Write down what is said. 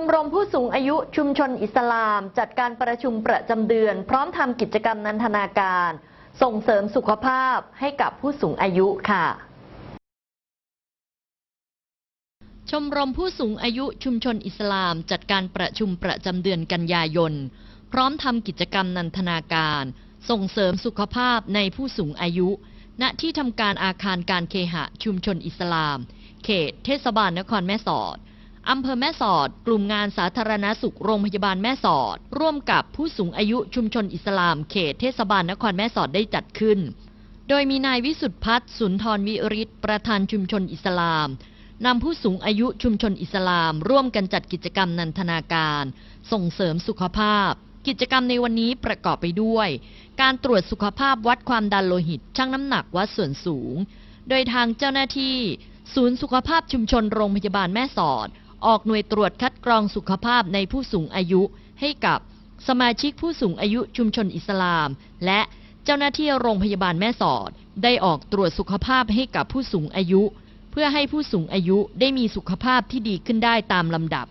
มรมผู้สูงอายุชุมชนอิสลาม จัดการประชุมประจำเดือน พร้อมทำกิจกรรมนันทนาการ ส่งเสริมสุขภาพให้กับผู้สูงอายุค่ะ ชมรมผู้สูงอายุชุมชนอิสลาม จัดการประชุมประจำเดือนกันยายน พร้อมทำกิจกรรมนันทนาการ ส่งเสริมสุขภาพในผู้สูงอายุ ณที่ทำการอาคารการเคหะชุมชนอิสลาม เขต เทศบาลนครแม่สอด อำเภอแม่สอด กลุ่มงานสาธารณสุขโรงพยาบาลแม่สอด ร่วมกับผู้สูงอายุชุมชนอิสลามเขตเทศบาลนครแม่สอดได้จัดขึ้น โดยมีนายวิสุทธพัฒน์สุนทรวิริศประธานชุมชนอิสลามนำผู้สูงอายุชุมชนอิสลาม ร่วมกันจัดกิจกรรมนันทนาการ ส่งเสริมสุขภาพ กิจกรรมในวันนี้ประกอบไปด้วย การตรวจสุขภาพวัดความดันโลหิตชั่งน้ำหนักวัดส่วนสูง โดยทางเจ้าหน้าที่ ศูนย์สุขภาพชุมชนโรงพยาบาลแม่สอด ออกหน่วยตรวจคัดกรองสุขภาพในผู้สูงอายุให้กับสมาชิกผู้สูงอายุชุมชนอิสลาม และเจ้าหน้าที่โรงพยาบาลแม่สอด ได้ออกตรวจสุขภาพให้กับผู้สูงอายุ เพื่อให้ผู้สูงอายุได้มีสุขภาพที่ดีขึ้นได้ตามลำดับ